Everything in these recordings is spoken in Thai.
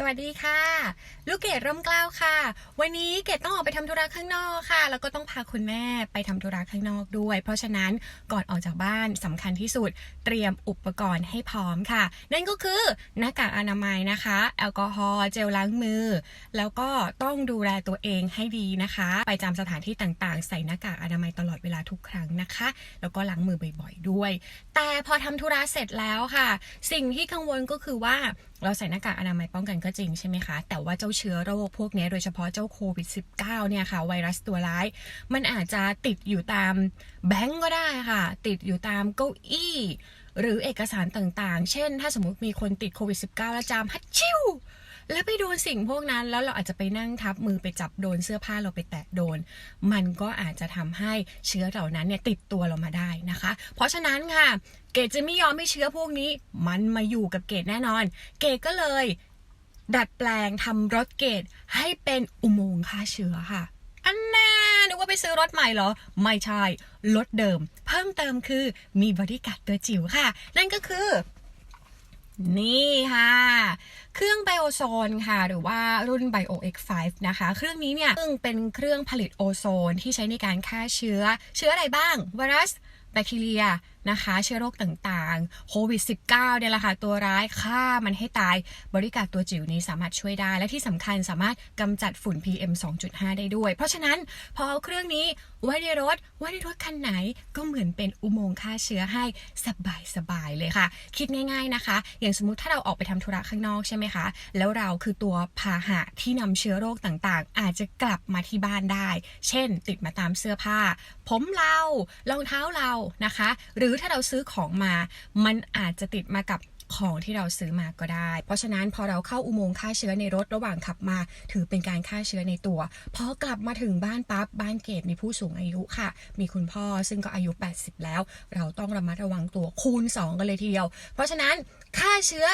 สวัสดีค่ะ ลูกเกดร่มกล้าวค่ะ วันนี้เกดต้องออกไปทำธุระข้างนอกค่ะ แล้วก็ต้องพาคุณแม่ไปทำธุระข้างนอกด้วย เพราะฉะนั้นก่อนออกจากบ้านสำคัญที่สุด เตรียมอุปกรณ์ให้พร้อมค่ะ นั่นก็คือหน้ากากอนามัยนะคะ แอลกอฮอล์เจลล้างมือ แล้วก็ต้องดูแลตัวเองให้ดีนะคะ ไปจำสถานที่ต่างๆ ใส่หน้ากากอนามัยตลอดเวลาทุกครั้งนะคะ แล้วก็ล้างมือบ่อยๆด้วย แต่พอทำธุระเสร็จแล้วค่ะ สิ่งที่กังวลก็คือว่าเราใส่หน้ากากอนามัยป้องกันก็จริงใช่ไหมคะ แต่ว่าเจ้าเชื้อโรคพวกนี้โดยเฉพาะเจ้าโควิด -19 เนี่ยค่ะไวรัสตัวร้าย มันอาจจะติดอยู่ตามแบงก์ก็ได้ค่ะ ติดอยู่ตามเก้าอี้ หรือเอกสารต่างๆ เช่น ถ้าสมมติมีคนติดโควิด -19 แล้วจามฮัดชิวแล้วไปโดนสิ่งพวกนั้น แล้วเราอาจจะไปนั่งทับมือไปจับโดนเสื้อผ้าเราไปแตะโดน มันก็อาจจะทำให้เชื้อเหล่านั้นเนี่ยติดตัวเรามาได้นะคะ เพราะฉะนั้นค่ะ เกดจะไม่ยอมให้เชื้อพวกนี้ มันมาอยู่กับเกดแน่นอน เกดก็เลย ดัดแปลงทำรถเกดให้เป็นอุโมงค์ฆ่าเชื้อค่ะ อันแน่นึกว่าไปซื้อรถใหม่เหรอ ไม่ใช่ รถเดิม เพิ่มเติมคือมีบริการตัวจิ๋วค่ะ นั่นก็คือ นี่ค่ะ เครื่องไบโอโซนค่ะ หรือว่ารุ่น Bio X5 นะคะ เครื่องนี้เนี่ยซึ่งเป็นเครื่องผลิตโอโซนที่ใช้ในการฆ่าเชื้อ เชื้ออะไรบ้างไวรัส แบคทีเรีย นะคะเชื้อโรคต่างๆโควิด -19 เนี่ยแหละค่ะตัวร้ายฆ่ามันให้ตาย บริการตัวจิ๋วนี้สามารถช่วยได้ และที่สำคัญสามารถกำจัดฝุ่น PM 2.5 ได้ด้วย เพราะฉะนั้นพอเอาเครื่องนี้ไว้ในรถไว้ในรถคันไหนก็เหมือนเป็นอุโมงค์ฆ่าเชื้อให้สบายสบายๆเลยค่ะ คิดง่ายๆนะคะ อย่างสมมุติถ้าเราออกไปทำธุระข้างนอกใช่ไหมคะ แล้วเราคือตัวพาหะที่นำเชื้อโรคต่างๆ อาจจะกลับมาที่บ้านได้ เช่น ติดมาตามเสื้อผ้า ผมเรารองเท้าเรานะคะ หรือถ้าเราซื้อของมา มันอาจจะติดมากับของที่เราซื้อมาก็ได้ เพราะฉะนั้นพอเราเข้าอุโมงค์ฆ่าเชื้อในรถระหว่างขับมา ถือเป็นการฆ่าเชื้อในตัว พอกลับมาถึงบ้านปั๊บบ้านเกตมีผู้สูงอายุค่ะ มีคุณพ่อซึ่งก็อายุ 80 แล้ว เราต้องระมัดระวังตัวคูณ 2 กันเลยทีเดียว เพราะฉะนั้นฆ่าเชื้อ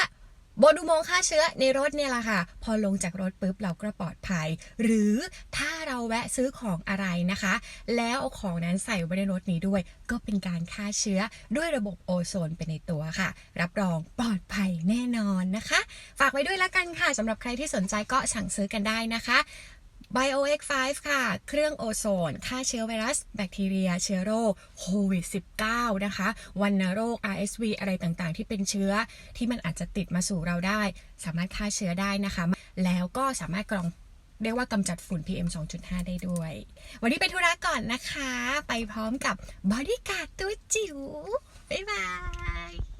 บนอุโมงค์ฆ่าเชื้อในรถเนี่ยแหละค่ะ พอลงจากรถปุ๊บเราก็ปลอดภัย หรือถ้า เราแวะซื้อของอะไรนะคะ แล้วเอาของนั้นใส่ไว้ในรถนี้ด้วย ก็เป็นการฆ่าเชื้อด้วยระบบโอโซนไปในตัวค่ะ รับรองปลอดภัยแน่นอนนะคะ ฝากไว้ด้วยละกันค่ะสำหรับใครที่สนใจก็สั่งซื้อกันได้นะคะ Bio X5 ค่ะ เครื่องโอโซน ฆ่าเชื้อไวรัส แบคทีเรีย เชื้อโรคโควิด -19 นะคะ วัณโรค RSV อะไรต่างๆ ที่เป็นเชื้อที่มันอาจจะติดมาสู่เราได้ สามารถฆ่าเชื้อได้นะคะ แล้วก็สามารถกรอง เรียกว่ากำจัดฝุ่น PM 2.5 ได้ด้วย วันนี้ไปธุระก่อนนะคะ ไปพร้อมกับ บอดี้การ์ดตัวจิ๋ว บ๊ายบาย